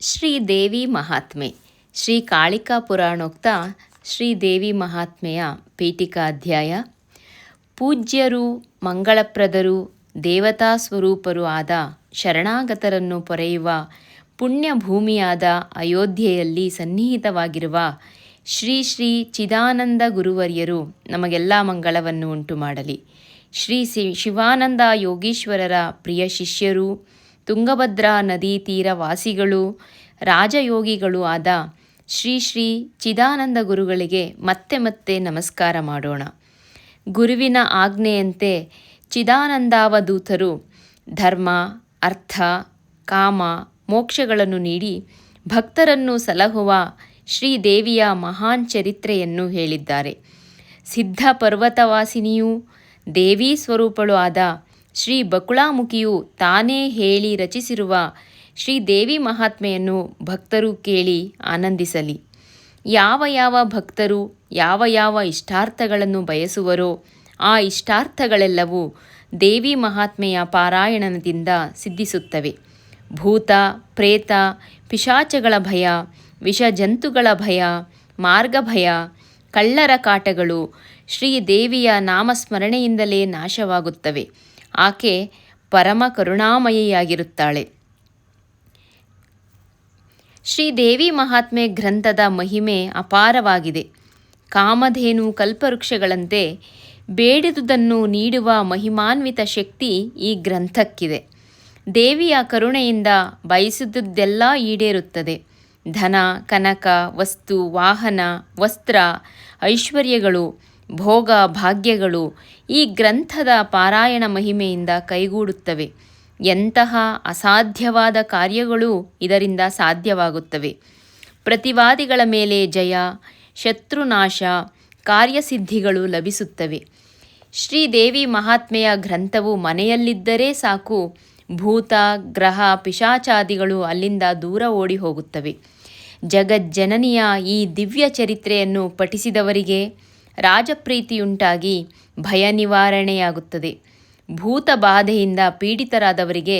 ಶ್ರೀ ದೇವಿ ಮಹಾತ್ಮೆ. ಶ್ರೀ ಕಾಳಿಕಾ ಪುರಾಣೋಕ್ತ ಶ್ರೀ ದೇವಿ ಮಹಾತ್ಮೆಯ ಪೀಠಿಕಾ ಅಧ್ಯಾಯ. ಪೂಜ್ಯರು, ಮಂಗಳಪ್ರದರು, ದೇವತಾ ಸ್ವರೂಪರು ಆದ ಶರಣಾಗತರನ್ನು ಪೊರೆಯುವ ಪುಣ್ಯಭೂಮಿಯಾದ ಅಯೋಧ್ಯೆಯಲ್ಲಿ ಸನ್ನಿಹಿತವಾಗಿರುವ ಶ್ರೀ ಶ್ರೀ ಚಿದಾನಂದ ಗುರುವರ್ಯರು ನಮಗೆಲ್ಲ ಮಂಗಳವನ್ನು ಉಂಟು ಮಾಡಲಿ ಶ್ರೀ ಶಿವಾನಂದ ಯೋಗೀಶ್ವರರ ಪ್ರಿಯ ಶಿಷ್ಯರು ತುಂಗಭದ್ರಾ ನದಿ ತೀರವಾಸಿಗಳು ರಾಜಯೋಗಿಗಳು ಆದ ಶ್ರೀ ಶ್ರೀ ಚಿದಾನಂದ ಗುರುಗಳಿಗೆ ಮತ್ತೆ ಮತ್ತೆ ನಮಸ್ಕಾರ ಮಾಡೋಣ. ಗುರುವಿನ ಆಜ್ಞೆಯಂತೆ ಚಿದಾನಂದಾವಧೂತರು ಧರ್ಮ, ಅರ್ಥ, ಕಾಮ, ಮೋಕ್ಷಗಳನ್ನು ನೀಡಿ ಭಕ್ತರನ್ನು ಸಲಹುವ ಶ್ರೀದೇವಿಯ ಮಹಾನ್ ಚರಿತ್ರೆಯನ್ನು ಹೇಳಿದ್ದಾರೆ. ಸಿದ್ಧ ಪರ್ವತವಾಸಿನಿಯೂ ದೇವಿ ಸ್ವರೂಪಳು ಆದ ಶ್ರೀ ಬಕುಳಾಮುಖಿಯು ತಾನೇ ಹೇಳಿ ರಚಿಸಿರುವ ಶ್ರೀ ದೇವಿ ಮಹಾತ್ಮೆಯನ್ನು ಭಕ್ತರು ಕೇಳಿ ಆನಂದಿಸಲಿ. ಯಾವ ಯಾವ ಭಕ್ತರು ಯಾವ ಯಾವ ಇಷ್ಟಾರ್ಥಗಳನ್ನು ಬಯಸುವರೋ ಆ ಇಷ್ಟಾರ್ಥಗಳೆಲ್ಲವೂ ದೇವಿ ಮಹಾತ್ಮೆಯ ಪಾರಾಯಣದಿಂದ ಸಿದ್ಧಿಸುತ್ತವೆ. ಭೂತ, ಪ್ರೇತ, ಪಿಶಾಚಗಳ ಭಯ ವಿಷ ಜಂತುಗಳ ಭಯ ಮಾರ್ಗಭಯ ಕಳ್ಳರ ಕಾಟಗಳು ಶ್ರೀ ದೇವಿಯ ನಾಮಸ್ಮರಣೆಯಿಂದಲೇ ನಾಶವಾಗುತ್ತವೆ. ಆಕೆ ಪರಮ ಕರುಣಾಮಯಿಯಾಗಿರುತ್ತಾಳೆ. ಶ್ರೀದೇವಿ ಮಹಾತ್ಮೆ ಗ್ರಂಥದ ಮಹಿಮೆ ಅಪಾರವಾಗಿದೆ. ಕಾಮಧೇನು ಕಲ್ಪವೃಕ್ಷಗಳಂತೆ ಬೇಡಿದುದನ್ನು ನೀಡುವ ಮಹಿಮಾನ್ವಿತ ಶಕ್ತಿ ಈ ಗ್ರಂಥಕ್ಕಿದೆ. ದೇವಿಯ ಕರುಣೆಯಿಂದ ಬಯಸಿದುದೆಲ್ಲ ಈಡೇರುತ್ತದೆ. ಧನ, ಕನಕ, ವಸ್ತು, ವಾಹನ, ವಸ್ತ್ರ, ಐಶ್ವರ್ಯಗಳು, ಭೋಗ, ಭಾಗ್ಯಗಳು ಈ ಗ್ರಂಥದ ಪಾರಾಯಣ ಮಹಿಮೆಯಿಂದ ಕೈಗೂಡುತ್ತವೆ. ಎಂತಹ ಅಸಾಧ್ಯವಾದ ಕಾರ್ಯಗಳು ಇದರಿಂದ ಸಾಧ್ಯವಾಗುತ್ತವೆ. ಪ್ರತಿವಾದಿಗಳ ಮೇಲೆ ಜಯ, ಶತ್ರುನಾಶ, ಕಾರ್ಯಸಿದ್ಧಿಗಳು ಲಭಿಸುತ್ತವೆ. ಶ್ರೀದೇವಿ ಮಹಾತ್ಮೆಯ ಗ್ರಂಥವು ಮನೆಯಲ್ಲಿದ್ದರೆ ಸಾಕು, ಭೂತ, ಗ್ರಹ, ಪಿಶಾಚಾದಿಗಳು ಅಲ್ಲಿಂದ ದೂರ ಓಡಿ ಹೋಗುತ್ತವೆ. ಜಗಜ್ಜನನಿಯ ಈ ದಿವ್ಯ ಚರಿತ್ರೆಯನ್ನು ಪಠಿಸಿದವರಿಗೆ ರಾಜಪ್ರೀತಿಯುಂಟಾಗಿ ಭಯ ನಿವಾರಣೆಯಾಗುತ್ತದೆ. ಭೂತ ಬಾಧೆಯಿಂದ ಪೀಡಿತರಾದವರಿಗೆ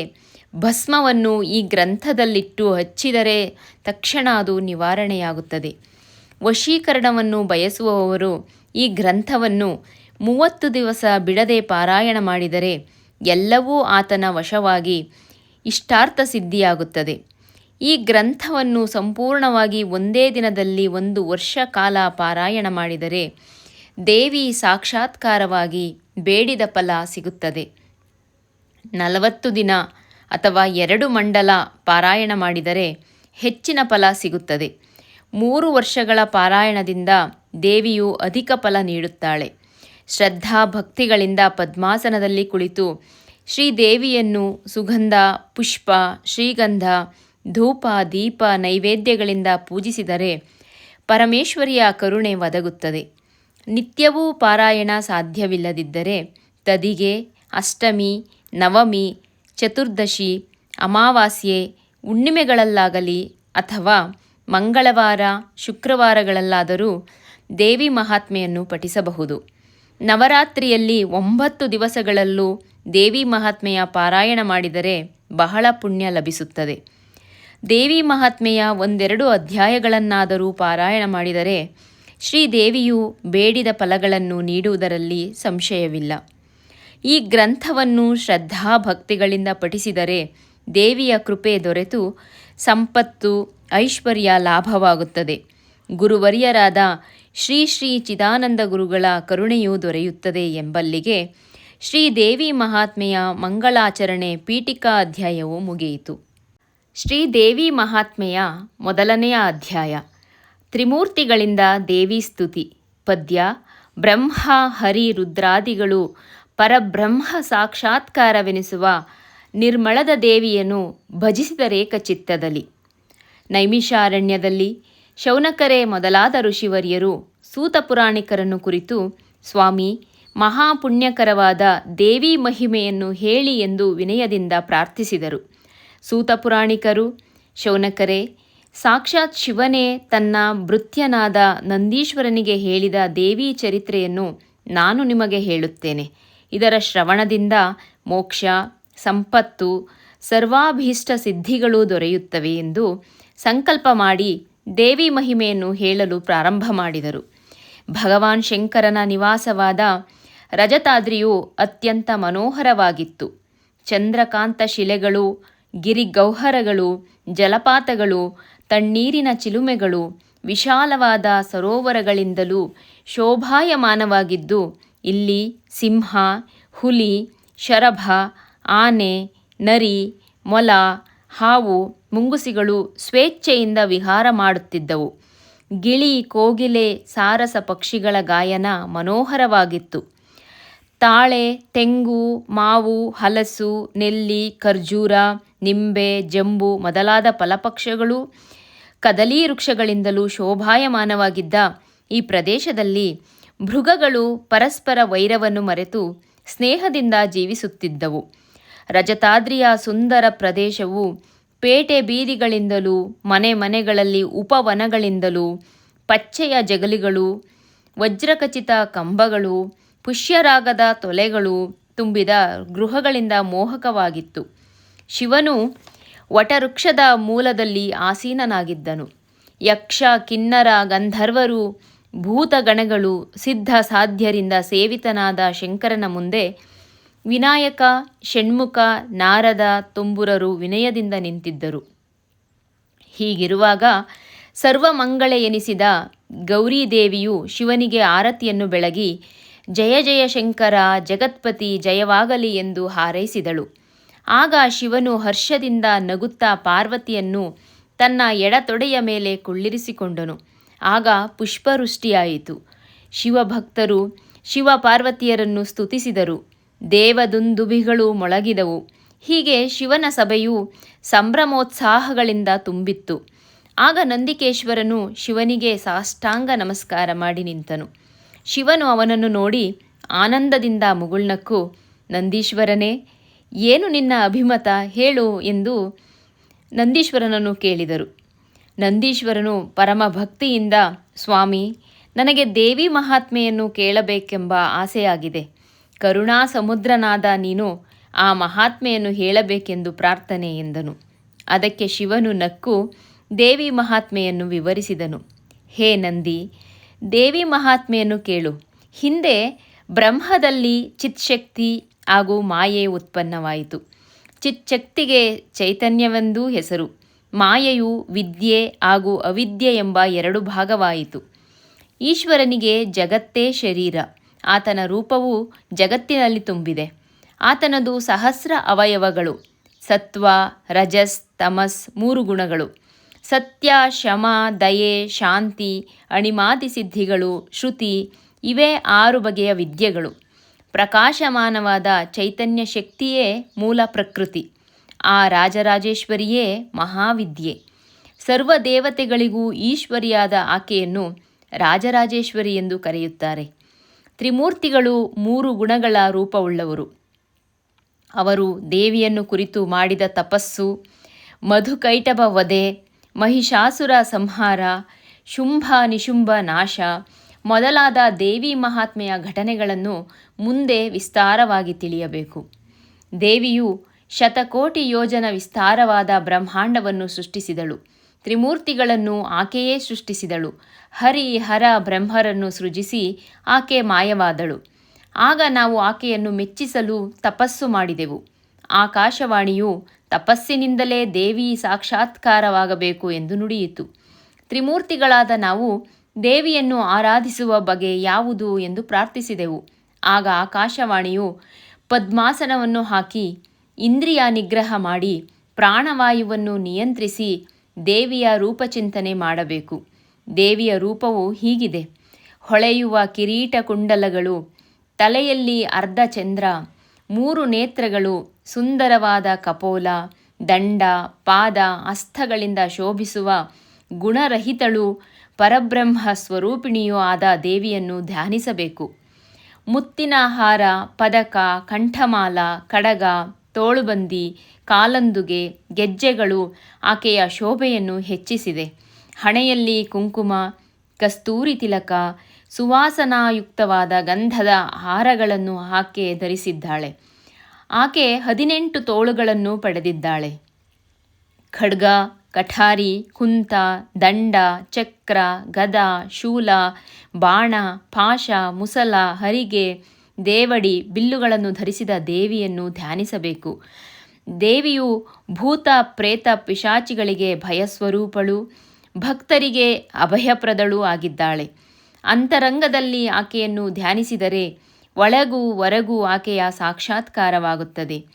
ಭಸ್ಮವನ್ನು ಈ ಗ್ರಂಥದಲ್ಲಿಟ್ಟು ಹಚ್ಚಿದರೆ ತಕ್ಷಣ ಅದು ನಿವಾರಣೆಯಾಗುತ್ತದೆ. ವಶೀಕರಣವನ್ನು ಬಯಸುವವರು ಈ ಗ್ರಂಥವನ್ನು ಮೂವತ್ತು ದಿವಸ ಬಿಡದೆ ಪಾರಾಯಣ ಮಾಡಿದರೆ ಎಲ್ಲವೂ ಆತನ ವಶವಾಗಿ ಇಷ್ಟಾರ್ಥ ಸಿದ್ಧಿಯಾಗುತ್ತದೆ. ಈ ಗ್ರಂಥವನ್ನು ಸಂಪೂರ್ಣವಾಗಿ ಒಂದೇ ದಿನದಲ್ಲಿ ಒಂದು ವರ್ಷ ಕಾಲ ಪಾರಾಯಣ ಮಾಡಿದರೆ ದೇವಿ ಸಾಕ್ಷಾತ್ಕಾರವಾಗಿ ಬೇಡಿದ ಫಲ ಸಿಗುತ್ತದೆ. ನಲವತ್ತು ದಿನ ಅಥವಾ ಎರಡು ಮಂಡಲ ಪಾರಾಯಣ ಮಾಡಿದರೆ ಹೆಚ್ಚಿನ ಫಲ ಸಿಗುತ್ತದೆ. ಮೂರು ವರ್ಷಗಳ ಪಾರಾಯಣದಿಂದ ದೇವಿಯು ಅಧಿಕ ಫಲ ನೀಡುತ್ತಾಳೆ. ಶ್ರದ್ಧಾ ಭಕ್ತಿಗಳಿಂದ ಪದ್ಮಾಸನದಲ್ಲಿ ಕುಳಿತು ಶ್ರೀದೇವಿಯನ್ನು ಸುಗಂಧ, ಪುಷ್ಪ, ಶ್ರೀಗಂಧ, ಧೂಪ, ದೀಪ, ನೈವೇದ್ಯಗಳಿಂದ ಪೂಜಿಸಿದರೆ ಪರಮೇಶ್ವರಿಯ ಕರುಣೆ ಒದಗುತ್ತದೆ. ನಿತ್ಯವೂ ಪಾರಾಯಣ ಸಾಧ್ಯವಿಲ್ಲದಿದ್ದರೆ ತದಿಗೆ ಅಷ್ಟಮಿ, ನವಮಿ, ಚತುರ್ದಶಿ, ಅಮಾವಾಸ್ಯೆ, ಹುಣ್ಣಿಮೆಗಳಲ್ಲಾಗಲಿ ಅಥವಾ ಮಂಗಳವಾರ, ಶುಕ್ರವಾರಗಳಲ್ಲಾದರೂ ದೇವಿ ಮಹಾತ್ಮೆಯನ್ನು ಪಠಿಸಬಹುದು. ನವರಾತ್ರಿಯಲ್ಲಿ ಒಂಬತ್ತು ದಿವಸಗಳಲ್ಲೂ ದೇವಿ ಮಹಾತ್ಮೆಯ ಪಾರಾಯಣ ಮಾಡಿದರೆ ಬಹಳ ಪುಣ್ಯ ಲಭಿಸುತ್ತದೆ. ದೇವಿ ಮಹಾತ್ಮೆಯ ಒಂದೆರಡು ಅಧ್ಯಾಯಗಳನ್ನಾದರೂ ಪಾರಾಯಣ ಮಾಡಿದರೆ ಶ್ರೀದೇವಿಯು ಬೇಡಿದ ಫಲಗಳನ್ನು ನೀಡುವುದರಲ್ಲಿ ಸಂಶಯವಿಲ್ಲ. ಈ ಗ್ರಂಥವನ್ನು ಶ್ರದ್ಧಾ ಭಕ್ತಿಗಳಿಂದ ಪಠಿಸಿದರೆ ದೇವಿಯ ಕೃಪೆ ದೊರೆತು ಸಂಪತ್ತು, ಐಶ್ವರ್ಯ ಲಾಭವಾಗುತ್ತದೆ. ಗುರುವರ್ಯರಾದ ಶ್ರೀ ಶ್ರೀ ಚಿದಾನಂದ ಗುರುಗಳ ಕರುಣೆಯೂ ದೊರೆಯುತ್ತದೆ ಎಂಬಲ್ಲಿಗೆ ಶ್ರೀದೇವಿ ಮಹಾತ್ಮೆಯ ಮಂಗಳಾಚರಣೆ ಪೀಠಿಕಾ ಅಧ್ಯಾಯವು ಮುಗಿಯಿತು. ಶ್ರೀದೇವಿ ಮಹಾತ್ಮೆಯ ಮೊದಲನೆಯ ಅಧ್ಯಾಯ. ತ್ರಿಮೂರ್ತಿಗಳಿಂದ ದೇವಿ ಸ್ತುತಿ. ಪದ್ಯ, ಬ್ರಹ್ಮ ಹರಿ ರುದ್ರಾದಿಗಳು ಪರಬ್ರಹ್ಮ ಸಾಕ್ಷಾತ್ಕಾರವೆನಿಸುವ ನಿರ್ಮಳದ ದೇವಿಯನ್ನು ಭಜಿಸಿದ ರೇಖಚಿತ್ತದಲ್ಲಿ ನೈಮಿಷಾರಣ್ಯದಲ್ಲಿ ಶೌನಕರೆ ಮೊದಲಾದ ಋಷಿವರ್ಯರು ಸೂತ ಪುರಾಣಿಕರನ್ನು ಕುರಿತು, ಸ್ವಾಮಿ, ಮಹಾಪುಣ್ಯಕರವಾದ ದೇವಿ ಮಹಿಮೆಯನ್ನು ಹೇಳಿ ಎಂದು ವಿನಯದಿಂದ ಪ್ರಾರ್ಥಿಸಿದರು. ಸೂತ ಪುರಾಣಿಕರು, ಶೌನಕರೇ ಸಾಕ್ಷಾತ್ ಶಿವನೇ ತನ್ನ ಭೃತ್ಯನಾದ ನಂದೀಶ್ವರನಿಗೆ ಹೇಳಿದ ದೇವಿ ಚರಿತ್ರೆಯನ್ನು ನಾನು ನಿಮಗೆ ಹೇಳುತ್ತೇನೆ. ಇದರ ಶ್ರವಣದಿಂದ ಮೋಕ್ಷ, ಸಂಪತ್ತು, ಸರ್ವಾಭೀಷ್ಟ ಸಿದ್ಧಿಗಳು ದೊರೆಯುತ್ತವೆ ಎಂದು ಸಂಕಲ್ಪ ಮಾಡಿ ದೇವಿ ಮಹಿಮೆಯನ್ನು ಹೇಳಲು ಪ್ರಾರಂಭ ಮಾಡಿದರು. ಭಗವಾನ್ ಶಂಕರನ ನಿವಾಸವಾದ ರಜತಾದ್ರಿಯು ಅತ್ಯಂತ ಮನೋಹರವಾಗಿತ್ತು. ಚಂದ್ರಕಾಂತ ಶಿಲೆಗಳು ಗಿರಿಗೌಹರಗಳು ಜಲಪಾತಗಳು ತಣ್ಣೀರಿನ ಚಿಲುಮೆಗಳು ವಿಶಾಲವಾದ ಸರೋವರಗಳಿಂದಲೂ ಶೋಭಾಯಮಾನವಾಗಿದ್ದು, ಇಲ್ಲಿ ಸಿಂಹ, ಹುಲಿ, ಶರಭ, ಆನೆ, ನರಿ, ಮೊಲ, ಹಾವು, ಮುಂಗುಸಿಗಳು ಸ್ವೇಚ್ಛೆಯಿಂದ ವಿಹಾರ ಮಾಡುತ್ತಿದ್ದವು. ಗಿಳಿ ಕೋಗಿಲೆ ಸಾರಸ ಪಕ್ಷಿಗಳ ಗಾಯನ ಮನೋಹರವಾಗಿತ್ತು. ತಾಳೆ, ತೆಂಗು, ಮಾವು, ಹಲಸು, ನೆಲ್ಲಿ, ಖರ್ಜೂರ, ನಿಂಬೆ, ಜಂಬು ಮೊದಲಾದ ಫಲಪಕ್ಷಗಳು ಕದಲೀ ವೃಕ್ಷಗಳಿಂದಲೂ ಶೋಭಾಯಮಾನವಾಗಿದ್ದ ಈ ಪ್ರದೇಶದಲ್ಲಿ ಮೃಗಗಳು ಪರಸ್ಪರ ವೈರವನ್ನು ಮರೆತು ಸ್ನೇಹದಿಂದ ಜೀವಿಸುತ್ತಿದ್ದವು. ರಜತಾದ್ರಿಯ ಸುಂದರ ಪ್ರದೇಶವು ಪೇಟೆ ಬೀದಿಗಳಿಂದಲೂ ಮನೆ ಮನೆಗಳಲ್ಲಿ ಉಪವನಗಳಿಂದಲೂ ಪಚ್ಚೆಯ ಜಗಲಿಗಳು, ವಜ್ರಖಚಿತ ಕಂಬಗಳು ಪುಷ್ಯರಾಗದ ತೊಲೆಗಳು ತುಂಬಿದ ಗೃಹಗಳಿಂದ ಮೋಹಕವಾಗಿತ್ತು. ಶಿವನು ವಟವೃಕ್ಷದ ಮೂಲದಲ್ಲಿ ಆಸೀನನಾಗಿದ್ದನು. ಯಕ್ಷ, ಕಿನ್ನರ, ಗಂಧರ್ವರು, ಭೂತಗಣಗಳು, ಸಿದ್ಧ ಸಾಧ್ಯರಿಂದ ಸೇವಿತನಾದ ಶಂಕರನ ಮುಂದೆ ವಿನಾಯಕ, ಷಣ್ಮುಖ, ನಾರದ ತುಂಬುರರು ವಿನಯದಿಂದ ನಿಂತಿದ್ದರು. ಹೀಗಿರುವಾಗ ಸರ್ವಮಂಗಳ ಎನಿಸಿದ ಗೌರೀದೇವಿಯು ಶಿವನಿಗೆ ಆರತಿಯನ್ನು ಬೆಳಗಿ ಜಯ ಜಯ ಶಂಕರ, ಜಗತ್ಪತಿ ಜಯವಾಗಲಿ ಎಂದು ಹಾರೈಸಿದಳು. ಆಗ ಶಿವನು ಹರ್ಷದಿಂದ ನಗುತ್ತಾ ಪಾರ್ವತಿಯನ್ನು ತನ್ನ ಎಡತೊಡೆಯ ಮೇಲೆ ಕುಳ್ಳಿರಿಸಿಕೊಂಡನು. ಆಗ ಪುಷ್ಪವೃಷ್ಟಿಯಾಯಿತು. ಶಿವಭಕ್ತರು ಶಿವ ಪಾರ್ವತಿಯರನ್ನು ಸ್ತುತಿಸಿದರು. ದೇವದುಂದುಬಿಗಳು ಮೊಳಗಿದವು. ಹೀಗೆ ಶಿವನ ಸಭೆಯು ಸಂಭ್ರಮೋತ್ಸಾಹಗಳಿಂದ ತುಂಬಿತ್ತು. ಆಗ ನಂದಿಕೇಶ್ವರನು ಶಿವನಿಗೆ ಸಾಷ್ಟಾಂಗ ನಮಸ್ಕಾರ ಮಾಡಿ ನಿಂತನು. ಶಿವನು ಅವನನ್ನು ನೋಡಿ ಆನಂದದಿಂದ ಮುಗುಳ್ನಕ್ಕು, ನಂದೀಶ್ವರನೇ, ಏನು ನಿನ್ನ ಅಭಿಮತ? ಹೇಳು ಎಂದು ನಂದೀಶ್ವರನನ್ನು ಕೇಳಿದರು. ನಂದೀಶ್ವರನು ಪರಮ ಭಕ್ತಿಯಿಂದ, ಸ್ವಾಮಿ, ನನಗೆ ದೇವಿ ಮಹಾತ್ಮೆಯನ್ನು ಕೇಳಬೇಕೆಂಬ ಆಸೆಯಾಗಿದೆ. ಕರುಣಾ ಸಮುದ್ರನಾದ ನೀನು ಆ ಮಹಾತ್ಮೆಯನ್ನು ಹೇಳಬೇಕೆಂದು ಪ್ರಾರ್ಥನೆ ಎಂದನು. ಅದಕ್ಕೆ ಶಿವನು ನಕ್ಕು ದೇವಿ ಮಹಾತ್ಮೆಯನ್ನು ವಿವರಿಸಿದನು. ಹೇ ನಂದಿ ದೇವಿ ಮಹಾತ್ಮೆಯನ್ನು ಕೇಳು. ಹಿಂದೆ ಬ್ರಹ್ಮದಲ್ಲಿ ಚಿತ್ಶಕ್ತಿ ಹಾಗೂ ಮಾಯೆ ಉತ್ಪನ್ನವಾಯಿತು. ಚಿತ್ಶಕ್ತಿಗೆ ಚೈತನ್ಯವೆಂದೂ ಹೆಸರು. ಮಾಯೆಯು ವಿದ್ಯೆ ಹಾಗೂ ಅವಿದ್ಯೆ ಎಂಬ ಎರಡು ಭಾಗವಾಯಿತು. ಈಶ್ವರನಿಗೆ ಜಗತ್ತೇ ಶರೀರ. ಆತನ ರೂಪವು ಜಗತ್ತಿನಲ್ಲಿ ತುಂಬಿದೆ. ಆತನದು ಸಹಸ್ರ ಅವಯವಗಳು. ಸತ್ವ, ರಜಸ್, ತಮಸ್ ಮೂರು ಗುಣಗಳು. ಸತ್ಯ ಶಮ ದಯೆ, ಶಾಂತಿ ಅಣಿಮಾತಿ ಸಿದ್ಧಿಗಳು, ಶ್ರುತಿ ಇವೇ ಆರು ಬಗೆಯ ವಿದ್ಯೆಗಳು. ಪ್ರಕಾಶಮಾನವಾದ ಚೈತನ್ಯ ಶಕ್ತಿಯೇ ಮೂಲ ಪ್ರಕೃತಿ. ಆ ರಾಜರಾಜೇಶ್ವರಿಯೇ ಮಹಾವಿದ್ಯೆ. ಸರ್ವ ದೇವತೆಗಳಿಗೂ ಈಶ್ವರಿಯಾದ ಆಕೆಯನ್ನು ರಾಜರಾಜೇಶ್ವರಿ ಎಂದು ಕರೆಯುತ್ತಾರೆ. ತ್ರಿಮೂರ್ತಿಗಳು ಮೂರು ಗುಣಗಳ ರೂಪವುಳ್ಳವರು. ಅವರು ದೇವಿಯನ್ನು ಕುರಿತು ಮಾಡಿದ ತಪಸ್ಸು, ಮಧುಕೈಟಭ ವಧೆ ಮಹಿಷಾಸುರ ಸಂಹಾರ, ಶುಂಭ ನಿಶುಂಭ ನಾಶ ಮೊದಲಾದ ದೇವಿ ಮಹಾತ್ಮೆಯ ಘಟನೆಗಳನ್ನು ಮುಂದೆ ವಿಸ್ತಾರವಾಗಿ ತಿಳಿಯಬೇಕು. ದೇವಿಯು ಶತಕೋಟಿ ಯೋಜನ ವಿಸ್ತಾರವಾದ ಬ್ರಹ್ಮಾಂಡವನ್ನು ಸೃಷ್ಟಿಸಿದಳು. ತ್ರಿಮೂರ್ತಿಗಳನ್ನು ಆಕೆಯೇ ಸೃಷ್ಟಿಸಿದಳು. ಹರಿ ಹರ ಬ್ರಹ್ಮರನ್ನು ಸೃಜಿಸಿ ಆಕೆ ಮಾಯವಾದಳು. ಆಗ ನಾವು ಆಕೆಯನ್ನು ಮೆಚ್ಚಿಸಲು ತಪಸ್ಸು ಮಾಡಿದೆವು. ಆಕಾಶವಾಣಿಯು ತಪಸ್ಸಿನಿಂದಲೇ ದೇವಿ ಸಾಕ್ಷಾತ್ಕಾರವಾಗಬೇಕು ಎಂದು ನುಡಿಯಿತು. ತ್ರಿಮೂರ್ತಿಗಳಾದ ನಾವು ದೇವಿಯನ್ನು ಆರಾಧಿಸುವ ಬಗೆ ಯಾವುದು ಎಂದು ಪ್ರಾರ್ಥಿಸಿದೆವು. ಆಗ ಆಕಾಶವಾಣಿಯು ಪದ್ಮಾಸನವನ್ನು ಹಾಕಿ ಇಂದ್ರಿಯ ನಿಗ್ರಹ ಮಾಡಿ ಪ್ರಾಣವಾಯುವನ್ನು ನಿಯಂತ್ರಿಸಿ ದೇವಿಯ ರೂಪಚಿಂತನೆ ಮಾಡಬೇಕು. ದೇವಿಯ ರೂಪವು ಹೀಗಿದೆ. ಹೊಳೆಯುವ ಕಿರೀಟ ಕುಂಡಲಗಳು, ತಲೆಯಲ್ಲಿ ಅರ್ಧ ಚಂದ್ರ, ಮೂರು ನೇತ್ರಗಳು ಸುಂದರವಾದ ಕಪೋಲ, ದಂಡ, ಪಾದ, ಅಸ್ಥಗಳಿಂದ ಶೋಭಿಸುವ ಗುಣರಹಿತಳು ಪರಬ್ರಹ್ಮ ಸ್ವರೂಪಿಣಿಯೂ ಆದ ದೇವಿಯನ್ನು ಧ್ಯಾನಿಸಬೇಕು. ಮುತ್ತಿನ ಹಾರ, ಪದಕ, ಕಂಠಮಾಲ, ಕಡಗ, ತೋಳುಬಂದಿ, ಕಾಲಂದುಗೆ, ಗೆಜ್ಜೆಗಳು ಆಕೆಯ ಶೋಭೆಯನ್ನು ಹೆಚ್ಚಿಸಿದೆ. ಹಣೆಯಲ್ಲಿ ಕುಂಕುಮ, ಕಸ್ತೂರಿ ತಿಲಕ, ಸುವಾಸನಾಯುಕ್ತವಾದ ಗಂಧದ ಹಾರಗಳನ್ನು ಆಕೆ ಧರಿಸಿದ್ದಾಳೆ. ಆಕೆ ಹದಿನೆಂಟು ತೋಳುಗಳನ್ನು ಪಡೆದಿದ್ದಾಳೆ. ಖಡ್ಗ, ಕಠಾರಿ, ಕುಂತ, ದಂಡ, ಚಕ್ರ, ಗದ, ಶೂಲ, ಬಾಣ, ಪಾಶ, ಮುಸಲ, ಹರಿಗೆ, ದೇವಡಿ ಬಿಲ್ಲುಗಳನ್ನು ಧರಿಸಿದ ದೇವಿಯನ್ನು ಧ್ಯಾನಿಸಬೇಕು. ದೇವಿಯು ಭೂತ, ಪ್ರೇತ, ಪಿಶಾಚಿಗಳಿಗೆ ಭಯಸ್ವರೂಪಳು, ಭಕ್ತರಿಗೆ ಅಭಯಪ್ರದಳು ಆಗಿದ್ದಾಳೆ. ಅಂತರಂಗದಲ್ಲಿ ಆಕೆಯನ್ನು ಧ್ಯಾನಿಸಿದರೆ ಒಳಗೂ ಹೊರಗೂ ಆಕೆಯ ಸಾಕ್ಷಾತ್ಕಾರವಾಗುತ್ತದೆ.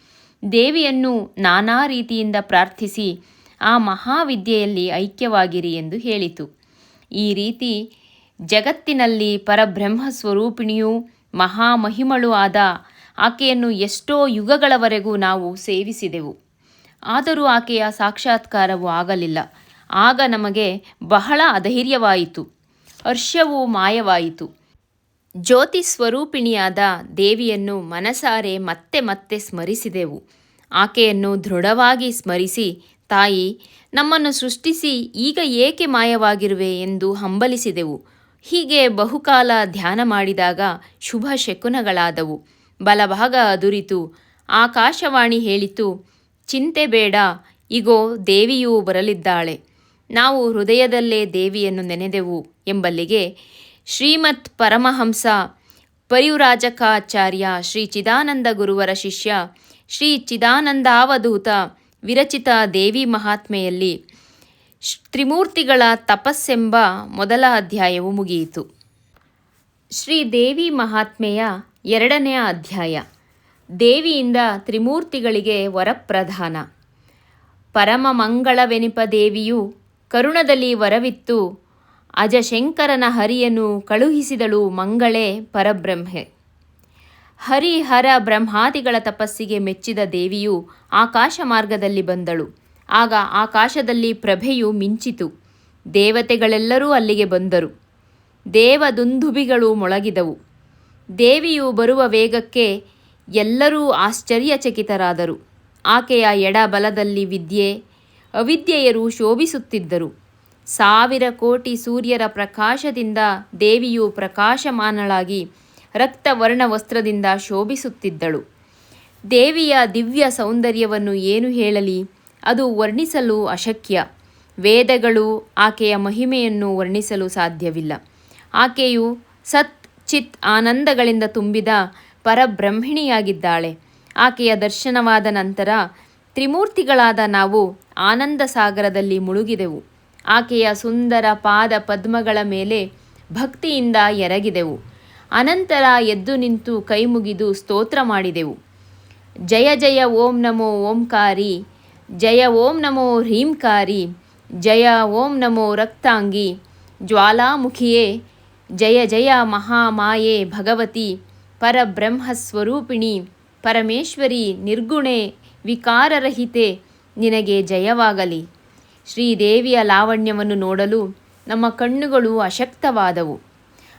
ದೇವಿಯನ್ನು ನಾನಾ ರೀತಿಯಿಂದ ಪ್ರಾರ್ಥಿಸಿ, ಆ ಮಹಾವಿದ್ಯೆಯಲ್ಲಿ ಐಕ್ಯವಾಗಿರಿ ಎಂದು ಹೇಳಿತು. ಈ ರೀತಿ ಜಗತ್ತಿನಲ್ಲಿ ಪರಬ್ರಹ್ಮ ಸ್ವರೂಪಿಣಿಯೂ ಮಹಾಮಹಿಮಳು ಆದ ಆಕೆಯನ್ನು ಎಷ್ಟೋ ಯುಗಗಳವರೆಗೂ ನಾವು ಸೇವಿಸಿದೆವು. ಆದರೂ ಆಕೆಯ ಸಾಕ್ಷಾತ್ಕಾರವು ಆಗಲಿಲ್ಲ. ಆಗ ನಮಗೆ ಬಹಳ ಅಧೈರ್ಯವಾಯಿತು. ಹರ್ಷವು ಮಾಯವಾಯಿತು. ಜ್ಯೋತಿ ಸ್ವರೂಪಿಣಿಯಾದ ದೇವಿಯನ್ನು ಮನಸಾರೆ ಮತ್ತೆ ಮತ್ತೆ ಸ್ಮರಿಸಿದೆವು. ಆಕೆಯನ್ನು ದೃಢವಾಗಿ ಸ್ಮರಿಸಿ, ತಾಯಿ, ನಮ್ಮನ್ನು ಸೃಷ್ಟಿಸಿ, ಈಗ ಏಕೆ ಮಾಯವಾಗಿರುವೆ ಎಂದು ಹಂಬಲಿಸಿದೆವು. ಹೀಗೆ ಬಹುಕಾಲ ಧ್ಯಾನ ಮಾಡಿದಾಗ ಶುಭ ಶಕುನಗಳಾದವು. ಬಲಭಾಗ ಅದುರಿತು. ಆಕಾಶವಾಣಿ ಹೇಳಿತು, ಚಿಂತೆ ಬೇಡ, ಇಗೋ, ದೇವಿಯೂ ಬರಲಿದ್ದಾಳೆ. ನಾವು ಹೃದಯದಲ್ಲೇ ದೇವಿಯನ್ನು ನೆನೆದೆವು ಎಂಬಲ್ಲಿಗೆ ಶ್ರೀಮತ್ ಪರಮಹಂಸ, ಪರಿವ್ರಾಜಕಾಚಾರ್ಯ ಶ್ರೀ ಚಿದಾನಂದ ಗುರುವರ ಶಿಷ್ಯ, ಶ್ರೀ ಚಿದಾನಂದಾವಧೂತ, ವಿರಚಿತ ದೇವಿ ಮಹಾತ್ಮೆಯಲ್ಲಿ ತ್ರಿಮೂರ್ತಿಗಳ ತಪಸ್ಸೆಂಬ ಮೊದಲ ಅಧ್ಯಾಯವು ಮುಗಿಯಿತು. ಶ್ರೀ ದೇವಿ ಮಹಾತ್ಮೆಯ ಎರಡನೆಯ ಅಧ್ಯಾಯ. ದೇವಿಯಿಂದ ತ್ರಿಮೂರ್ತಿಗಳಿಗೆ ವರಪ್ರಧಾನ. ಪರಮ ಮಂಗಳವೆನಿಪ ದೇವಿಯು ಕರುಣದಲ್ಲಿ ವರವಿತ್ತು. ಅಜಶಂಕರನ ಹರಿಯನ್ನು ಕಳುಹಿಸಿದಳು ಮಂಗಳೇ ಪರಬ್ರಹ್ಮೆ. ಹರಿಹರ ಬ್ರಹ್ಮಾದಿಗಳ ತಪಸ್ಸಿಗೆ ಮೆಚ್ಚಿದ ದೇವಿಯು ಆಕಾಶ ಮಾರ್ಗದಲ್ಲಿ ಬಂದಳು. ಆಗ ಆಕಾಶದಲ್ಲಿ ಪ್ರಭೆಯು ಮಿಂಚಿತು. ದೇವತೆಗಳೆಲ್ಲರೂ ಅಲ್ಲಿಗೆ ಬಂದರು. ದೇವದುಂದುಭಿಗಳು ಮೊಳಗಿದವು. ದೇವಿಯು ಬರುವ ವೇಗಕ್ಕೆ ಎಲ್ಲರೂ ಆಶ್ಚರ್ಯಚಕಿತರಾದರು. ಆಕೆಯ ಎಡಬಲದಲ್ಲಿ ವಿದ್ಯೆ, ಅವಿದ್ಯೆಯರು ಶೋಭಿಸುತ್ತಿದ್ದರು. ಸಾವಿರ ಕೋಟಿ ಸೂರ್ಯರ ಪ್ರಕಾಶದಿಂದ ದೇವಿಯು ಪ್ರಕಾಶಮಾನಳಾಗಿ ರಕ್ತವರ್ಣ ವಸ್ತ್ರದಿಂದ ಶೋಭಿಸುತ್ತಿದ್ದಳು. ದೇವಿಯ ದಿವ್ಯ ಸೌಂದರ್ಯವನ್ನು ಏನು ಹೇಳಲಿ? ಅದು ವರ್ಣಿಸಲು ಅಶಕ್ಯ. ವೇದಗಳು ಆಕೆಯ ಮಹಿಮೆಯನ್ನು ವರ್ಣಿಸಲು ಸಾಧ್ಯವಿಲ್ಲ. ಆಕೆಯು ಸತ್ ಚಿತ್ ಆನಂದಗಳಿಂದ ತುಂಬಿದ ಪರಬ್ರಹ್ಮಿಣಿಯಾಗಿದ್ದಾಳೆ. ಆಕೆಯ ದರ್ಶನವಾದ ನಂತರ ತ್ರಿಮೂರ್ತಿಗಳಾದ ನಾವು ಆನಂದ ಸಾಗರದಲ್ಲಿ ಮುಳುಗಿದೆವು. ಆಕೆಯ ಸುಂದರ ಪಾದ ಪದ್ಮಗಳ ಮೇಲೆ ಭಕ್ತಿಯಿಂದ ಎರಗಿದೆವು. ಅನಂತರ ಎದ್ದು ನಿಂತು ಕೈಮುಗಿದು ಸ್ತೋತ್ರ ಮಾಡಿದೆವು. ಜಯ ಜಯ ಓಂ ನಮೋ ಓಂಕಾರಿ, ಜಯ ಓಂ ನಮೋ ಹ್ರೀಂಕಾರಿ ಜಯ ಓಂ ನಮೋ ರಕ್ತಾಂಗಿ, ಜ್ವಾಲಾಮುಖಿಯೇ, ಜಯ ಜಯ ಮಹಾಮಾಯೆ ಭಗವತಿ, ಪರಬ್ರಹ್ಮಸ್ವರೂಪಿಣಿ, ಪರಮೇಶ್ವರಿ ನಿರ್ಗುಣೆ, ವಿಕಾರರಹಿತೆ, ನಿನಗೆ ಜಯವಾಗಲಿ. ಶ್ರೀದೇವಿಯ ಲಾವಣ್ಯವನ್ನು ನೋಡಲು ನಮ್ಮ ಕಣ್ಣುಗಳು ಅಶಕ್ತವಾದವು.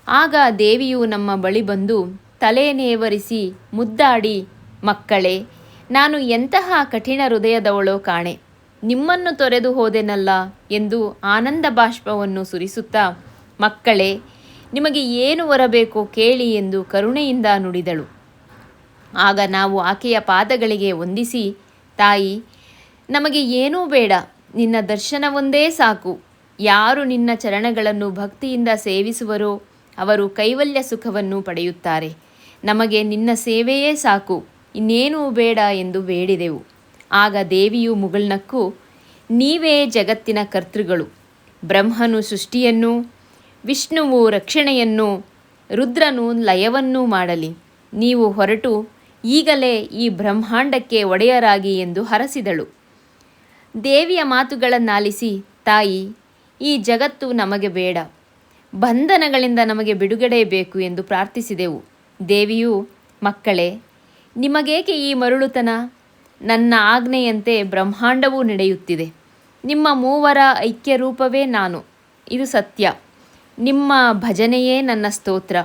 ಆಗ ದೇವಿಯು ನಮ್ಮ ಬಳಿ ಬಂದು ತಲೆನೇವರಿಸಿ ಮುದ್ದಾಡಿ, ಮಕ್ಕಳೇ, ನಾನು ಎಂತಹ ಕಠಿಣ ಹೃದಯದವಳೋ ಕಾಣೆ, ನಿಮ್ಮನ್ನು ತೊರೆದು ಹೋದೆನಲ್ಲ ಎಂದು ಆನಂದ ಬಾಷ್ಪವನ್ನು ಸುರಿಸುತ್ತಾ, ಮಕ್ಕಳೇ, ನಿಮಗೆ ಏನು ಬರಬೇಕೋ ಕೇಳಿ ಎಂದು ಕರುಣೆಯಿಂದ ನುಡಿದಳು. ಆಗ ನಾವು ಆಕೆಯ ಪಾದಗಳಿಗೆ ವಂದಿಸಿ, ತಾಯಿ, ನಮಗೆ ಏನೂ ಬೇಡ ನಿನ್ನ ದರ್ಶನವೊಂದೇ ಸಾಕು. ಯಾರು ನಿನ್ನ ಚರಣಗಳನ್ನು ಭಕ್ತಿಯಿಂದ ಸೇವಿಸುವರೋ ಅವರು ಕೈವಲ್ಯ ಸುಖವನ್ನು ಪಡೆಯುತ್ತಾರೆ. ನಮಗೆ ನಿನ್ನ ಸೇವೆಯೇ ಸಾಕು. ಇನ್ನೇನೂ ಬೇಡ ಎಂದು ಬೇಡಿದೆವು. ಆಗ ದೇವಿಯು ಮುಗುಳ್ನಕ್ಕು, ನೀವೇ ಜಗತ್ತಿನ ಕರ್ತೃಗಳು. ಬ್ರಹ್ಮನು ಸೃಷ್ಟಿಯನ್ನು, ವಿಷ್ಣುವು ರಕ್ಷಣೆಯನ್ನು, ರುದ್ರನು ಲಯವನ್ನೂ ಮಾಡಲಿ. ನೀವು ಹೊರಟು ಈಗಲೇ ಈ ಬ್ರಹ್ಮಾಂಡಕ್ಕೆ ಒಡೆಯರಾಗಿ ಎಂದು ಹರಸಿದಳು. ದೇವಿಯ ಮಾತುಗಳನ್ನಾಲಿಸಿ, ತಾಯಿ, ಈ ಜಗತ್ತು ನಮಗೆ ಬೇಡ. ಬಂಧನಗಳಿಂದ ನಮಗೆ ಬಿಡುಗಡೆ ಬೇಕು ಎಂದು ಪ್ರಾರ್ಥಿಸಿದೆವು. ದೇವಿಯು, ಮಕ್ಕಳೇ, ನಿಮಗೇಕೆ ಈ ಮರುಳುತನ? ನನ್ನ ಆಜ್ಞೆಯಂತೆ ಬ್ರಹ್ಮಾಂಡವೂ ನಡೆಯುತ್ತಿದೆ. ನಿಮ್ಮ ಮೂವರ ಐಕ್ಯ ರೂಪವೇ ನಾನು. ಇದು ಸತ್ಯ. ನಿಮ್ಮ ಭಜನೆಯೇ ನನ್ನ ಸ್ತೋತ್ರ.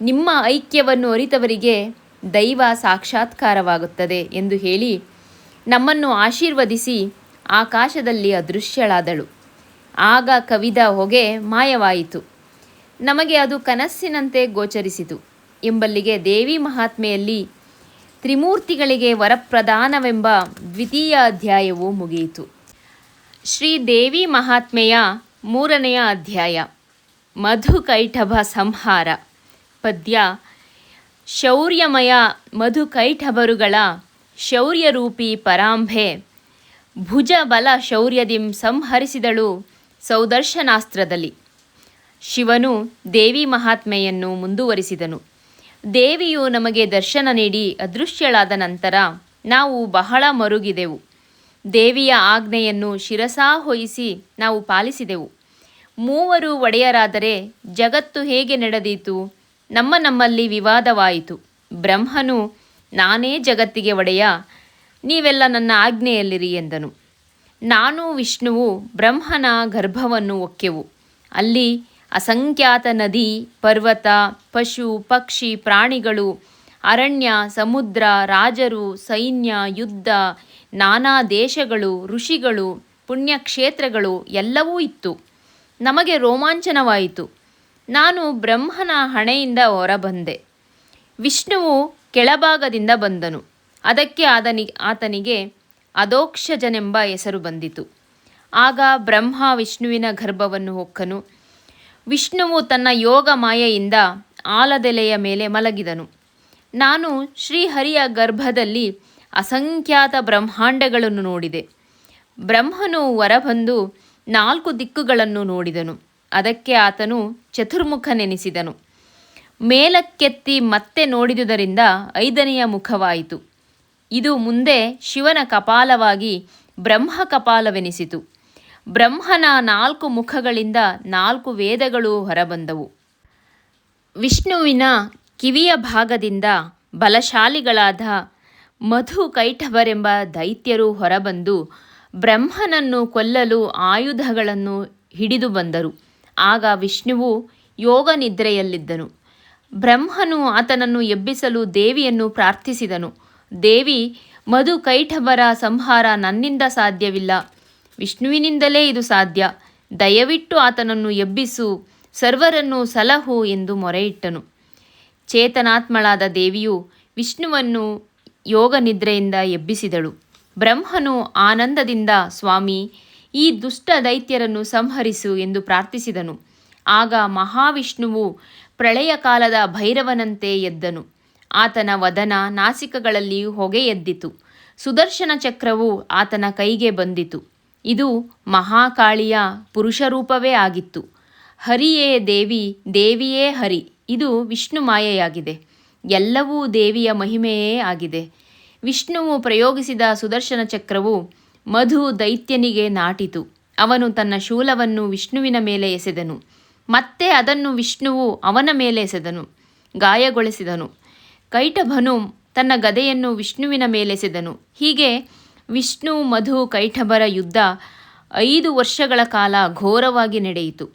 ನಿಮ್ಮ ಐಕ್ಯವನ್ನು ಅರಿತವರಿಗೆ ದೈವ ಸಾಕ್ಷಾತ್ಕಾರವಾಗುತ್ತದೆ ಎಂದು ಹೇಳಿ ನಮ್ಮನ್ನು ಆಶೀರ್ವದಿಸಿ ಆಕಾಶದಲ್ಲಿ ಅದೃಶ್ಯಳಾದಳು. ಆಗ ಕವಿದ ಹೊಗೆ ಮಾಯವಾಯಿತು. ನಮಗೆ ಅದು ಕನಸಿನಂತೆ ಗೋಚರಿಸಿತು. ಎಂಬಲ್ಲಿಗೆ ದೇವಿ ಮಹಾತ್ಮೆಯಲ್ಲಿ ತ್ರಿಮೂರ್ತಿಗಳಿಗೆ ವರಪ್ರದಾನವೆಂಬ ದ್ವಿತೀಯ ಅಧ್ಯಾಯವು ಮುಗಿಯಿತು. ಶ್ರೀ ದೇವಿ ಮಹಾತ್ಮೆಯ ಮೂರನೆಯ ಅಧ್ಯಾಯ. ಮಧುಕೈಠಭ ಸಂಹಾರ. ಪದ್ಯ. ಶೌರ್ಯಮಯ ಮಧುಕೈಠಭರುಗಳ ಶೌರ್ಯರೂಪಿ ಪರಾಂಭೆ. ಭುಜಬಲ ಶೌರ್ಯದಿಂ ಸಂಹರಿಸಿದಳು ಸೌದರ್ಶನಾಸ್ತ್ರದಲ್ಲಿ. ಶಿವನು ದೇವಿ ಮಹಾತ್ಮೆಯನ್ನು ಮುಂದುವರಿಸಿದನು. ದೇವಿಯು ನಮಗೆ ದರ್ಶನ ನೀಡಿ ಅದೃಶ್ಯಳಾದ ನಂತರ ನಾವು ಬಹಳ ಮರುಗಿದೆವು. ದೇವಿಯ ಆಜ್ಞೆಯನ್ನು ಶಿರಸಾಹೊಯಿಸಿ ನಾವು ಪಾಲಿಸಿದೆವು. ಮೂವರು ಒಡೆಯರಾದರೆ ಜಗತ್ತು ಹೇಗೆ ನಡೆದೀತು? ನಮ್ಮ ನಮ್ಮಲ್ಲಿ ವಿವಾದವಾಯಿತು. ಬ್ರಹ್ಮನು ನಾನೇ ಜಗತ್ತಿಗೆ ಒಡೆಯ ನೀವೆಲ್ಲ ನನ್ನ ಆಜ್ಞೆಯಲ್ಲಿರಿ ಎಂದನು. ನಾನು ವಿಷ್ಣುವು ಬ್ರಹ್ಮನ ಗರ್ಭವನ್ನು ಒಕ್ಕೆವು. ಅಲ್ಲಿ ಅಸಂಖ್ಯಾತ ನದಿ, ಪರ್ವತ, ಪಶು, ಪಕ್ಷಿ, ಪ್ರಾಣಿಗಳು, ಅರಣ್ಯ, ಸಮುದ್ರ, ರಾಜರು, ಸೈನ್ಯ, ಯುದ್ಧ, ನಾನಾ ದೇಶಗಳು, ಋಷಿಗಳು, ಪುಣ್ಯಕ್ಷೇತ್ರಗಳು ಎಲ್ಲವೂ ಇತ್ತು. ನಮಗೆ ರೋಮಾಂಚನವಾಯಿತು. ನಾನು ಬ್ರಹ್ಮನ ಹಣೆಯಿಂದ ಹೊರಬಂದೆ. ವಿಷ್ಣುವು ಕೆಳಭಾಗದಿಂದ ಬಂದನು. ಅದಕ್ಕೆ ಆದನಿ, ಆತನಿಗೆ ಅದೋಕ್ಷಜನೆಂಬ ಹೆಸರು ಬಂದಿತು. ಆಗ ಬ್ರಹ್ಮ ವಿಷ್ಣುವಿನ ಗರ್ಭವನ್ನು ಹೊಕ್ಕನು. ವಿಷ್ಣುವು ತನ್ನ ಯೋಗ ಮಾಯೆಯಿಂದ ಆಲದೆಲೆಯ ಮೇಲೆ ಮಲಗಿದನು. ನಾನು ಶ್ರೀಹರಿಯ ಗರ್ಭದಲ್ಲಿ ಅಸಂಖ್ಯಾತ ಬ್ರಹ್ಮಾಂಡಗಳನ್ನು ನೋಡಿದೆ. ಬ್ರಹ್ಮನು ಹೊರಬಂದು ನಾಲ್ಕು ದಿಕ್ಕುಗಳನ್ನು ನೋಡಿದನು. ಅದಕ್ಕೆ ಆತನು ಚತುರ್ಮುಖನೆನಿಸಿದನು. ಮೇಲಕ್ಕೆತ್ತಿ ಮತ್ತೆ ನೋಡಿದುದರಿಂದ ಐದನೆಯ ಮುಖವಾಯಿತು. ಇದು ಮುಂದೆ ಶಿವನ ಕಪಾಲವಾಗಿ ಬ್ರಹ್ಮ ಕಪಾಲವೆನಿಸಿತು ಬ್ರಹ್ಮನ ನಾಲ್ಕು ಮುಖಗಳಿಂದ ನಾಲ್ಕು ವೇದಗಳು ಹೊರಬಂದವು. ವಿಷ್ಣುವಿನ ಕಿವಿಯ ಭಾಗದಿಂದ ಬಲಶಾಲಿಗಳಾದ ಮಧು ಕೈಠವರೆಂಬ ದೈತ್ಯರು ಹೊರಬಂದು ಬ್ರಹ್ಮನನ್ನು ಕೊಲ್ಲಲು ಆಯುಧಗಳನ್ನು ಹಿಡಿದು ಬಂದರು. ಆಗ ವಿಷ್ಣುವು ಯೋಗ ನಿದ್ರೆಯಲ್ಲಿದ್ದನು. ಬ್ರಹ್ಮನು ಆತನನ್ನು ಎಬ್ಬಿಸಲು ದೇವಿಯನ್ನು ಪ್ರಾರ್ಥಿಸಿದನು. ದೇವಿ, ಮಧು ಕೈಠಬರ ಸಂಹಾರ ನನ್ನಿಂದ ಸಾಧ್ಯವಿಲ್ಲ. ವಿಷ್ಣುವಿನಿಂದಲೇ ಇದು ಸಾಧ್ಯ. ದಯವಿಟ್ಟು ಆತನನ್ನು ಎಬ್ಬಿಸು, ಸರ್ವರನ್ನು ಸಲಹು ಎಂದು ಮೊರೆಯಿಟ್ಟನು. ಚೇತನಾತ್ಮಳಾದ ದೇವಿಯು ವಿಷ್ಣುವನ್ನು ಯೋಗ ನಿದ್ರೆಯಿಂದ ಎಬ್ಬಿಸಿದಳು. ಬ್ರಹ್ಮನು ಆನಂದದಿಂದ, ಸ್ವಾಮಿ, ಈ ದುಷ್ಟ ದೈತ್ಯರನ್ನು ಸಂಹರಿಸು ಎಂದು ಪ್ರಾರ್ಥಿಸಿದನು. ಆಗ ಮಹಾವಿಷ್ಣುವು ಪ್ರಳಯ ಕಾಲದ ಭೈರವನಂತೆ ಎದ್ದನು. ಆತನ ವದನ ನಾಸಿಕಗಳಲ್ಲಿ ಹೊಗೆ ಎದ್ದಿತು ಸುದರ್ಶನ ಚಕ್ರವು ಆತನ ಕೈಗೆ ಬಂದಿತು. ಇದು ಮಹಾಕಾಳಿಯ ಪುರುಷರೂಪವೇ ಆಗಿತ್ತು. ಹರಿಯೇ ದೇವಿ, ದೇವಿಯೇ ಹರಿ, ಇದು ವಿಷ್ಣು ಮಾಯೆಯಾಗಿದೆ. ಎಲ್ಲವೂ ದೇವಿಯ ಮಹಿಮೆಯೇ ಆಗಿದೆ. ವಿಷ್ಣುವು ಪ್ರಯೋಗಿಸಿದ ಸುದರ್ಶನ ಚಕ್ರವು ಮಧು ದೈತ್ಯನಿಗೆ ನಾಟಿತು. ಅವನು ತನ್ನ ಶೂಲವನ್ನು ವಿಷ್ಣುವಿನ ಮೇಲೆ ಎಸೆದನು. ಮತ್ತೆ ಅದನ್ನು ವಿಷ್ಣುವು ಅವನ ಮೇಲೆ ಎಸೆದನು, ಗಾಯಗೊಳಿಸಿದನು. ಕೈಟಭನು ತನ್ನ ಗದೆಯನ್ನು ವಿಷ್ಣುವಿನ ಮೇಲೆಸೆದನು ಹೀಗೆ ವಿಷ್ಣು, ಮಧು ಕೈಠಭರ ಯುದ್ಧ ಐದು ವರ್ಷಗಳ ಕಾಲ ಘೋರವಾಗಿ ನಡೆಯಿತು.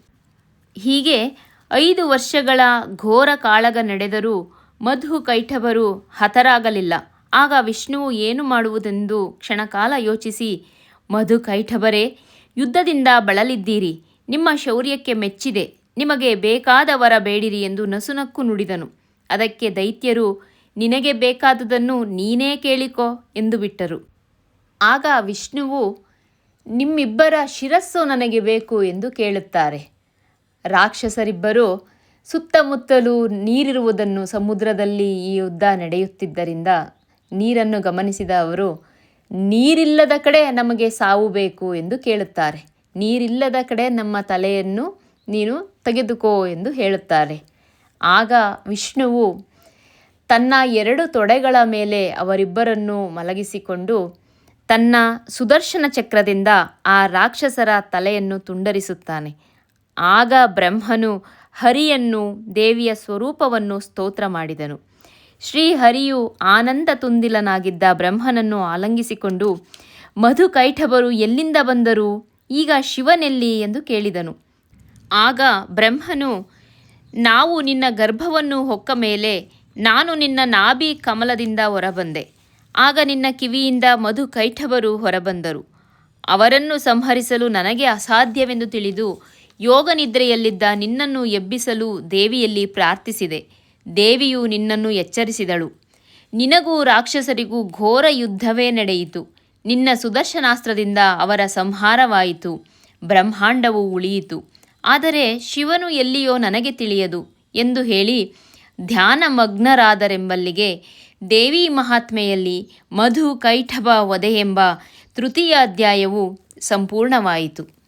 ಹೀಗೆ ಐದು ವರ್ಷಗಳ ಘೋರ ಕಾಳಗ ನಡೆದರೂ ಮಧು ಕೈಠಭರು ಹತರಾಗಲಿಲ್ಲ. ಆಗ ವಿಷ್ಣುವು ಏನು ಮಾಡುವುದೆಂದು ಕ್ಷಣಕಾಲ ಯೋಚಿಸಿ, ಮಧು ಕೈಠಭರೇ ಯುದ್ಧದಿಂದ ಬಳಲಿದ್ದೀರಿ. ನಿಮ್ಮ ಶೌರ್ಯಕ್ಕೆ ಮೆಚ್ಚಿದೆ. ನಿಮಗೆ ಬೇಕಾದವರ ಬೇಡಿರಿ ಎಂದು ನಸುನಕ್ಕು ನುಡಿದನು. ಅದಕ್ಕೆ ದೈತ್ಯರು, ನಿನಗೆ ಬೇಕಾದುದನ್ನು ನೀನೇ ಕೇಳಿಕೋ ಎಂದು ಬಿಟ್ಟರು. ಆಗ ವಿಷ್ಣುವು, ನಿಮ್ಮಿಬ್ಬರ ಶಿರಸ್ಸು ನನಗೆ ಬೇಕು ಎಂದು ಕೇಳುತ್ತಾರೆ. ರಾಕ್ಷಸರಿಬ್ಬರು ಸುತ್ತಮುತ್ತಲೂ ನೀರಿರುವುದನ್ನು ಸಮುದ್ರದಲ್ಲಿ ಈ ಯುದ್ಧ ನಡೆಯುತ್ತಿದ್ದರಿಂದ ನೀರನ್ನು ಗಮನಿಸಿದ ಅವರು, ನೀರಿಲ್ಲದ ಕಡೆ ನಮಗೆ ಸಾವು ಬೇಕು ಎಂದು ಕೇಳುತ್ತಾರೆ. ನೀರಿಲ್ಲದ ಕಡೆ ನಮ್ಮ ತಲೆಯನ್ನು ನೀನು ತೆಗೆದುಕೋ ಎಂದು ಹೇಳುತ್ತಾರೆ. ಆಗ ವಿಷ್ಣುವು ತನ್ನ ಎರಡು ತೊಡೆಗಳ ಮೇಲೆ ಅವರಿಬ್ಬರನ್ನು ಮಲಗಿಸಿಕೊಂಡು ತನ್ನ ಸುದರ್ಶನ ಚಕ್ರದಿಂದ ಆ ರಾಕ್ಷಸರ ತಲೆಯನ್ನು ತುಂಡರಿಸುತ್ತಾನೆ. ಆಗ ಬ್ರಹ್ಮನು ಹರಿಯನ್ನು ದೇವಿಯ ಸ್ವರೂಪವನ್ನು ಸ್ತೋತ್ರ ಮಾಡಿದನು. ಶ್ರೀಹರಿಯು ಆನಂದ ತುಂದಿಲನಾಗಿದ್ದ ಬ್ರಹ್ಮನನ್ನು ಆಲಂಗಿಸಿಕೊಂಡು, ಮಧು ಕೈಠಬರು ಎಲ್ಲಿಂದ ಬಂದರು? ಈಗ ಶಿವನೆಲ್ಲಿ? ಎಂದು ಕೇಳಿದನು. ಆಗ ಬ್ರಹ್ಮನು ನಾವು ನಿನ್ನ ಗರ್ಭವನ್ನು ಹೊಕ್ಕ ಮೇಲೆ ನಾನು ನಿನ್ನ ನಾಭಿ ಕಮಲದಿಂದ ಹೊರಬಂದೆ. ಆಗ ನಿನ್ನ ಕಿವಿಯಿಂದ ಮಧು ಕೈಠವರು ಹೊರಬಂದರು. ಅವರನ್ನು ಸಂಹರಿಸಲು ನನಗೆ ಅಸಾಧ್ಯವೆಂದು ತಿಳಿದು ಯೋಗ ನಿದ್ರೆಯಲ್ಲಿದ್ದ ನಿನ್ನನ್ನು ಎಬ್ಬಿಸಲು ದೇವಿಯಲ್ಲಿ ಪ್ರಾರ್ಥಿಸಿದೆ. ದೇವಿಯು ನಿನ್ನನ್ನು ಎಚ್ಚರಿಸಿದಳು. ನಿನಗೂ ರಾಕ್ಷಸರಿಗೂ ಘೋರ ಯುದ್ಧವೇ ನಡೆಯಿತು. ನಿನ್ನ ಸುದರ್ಶನಾಸ್ತ್ರದಿಂದ ಅವರ ಸಂಹಾರವಾಯಿತು. ಬ್ರಹ್ಮಾಂಡವು ಉಳಿಯಿತು. ಆದರೆ ಶಿವನು ಎಲ್ಲಿಯೋ ನನಗೆ ತಿಳಿಯದು ಎಂದು ಹೇಳಿ ಧ್ಯಾನ ಮಗ್ನರಾದರೆಂಬಲ್ಲಿಗೆ ದೇವಿ ಮಹಾತ್ಮೆಯಲ್ಲಿ ಮಧು ಕೈಠಭ ವಧೆ ಎಂಬ ತೃತೀಯ ಅಧ್ಯಾಯವು ಸಂಪೂರ್ಣವಾಯಿತು.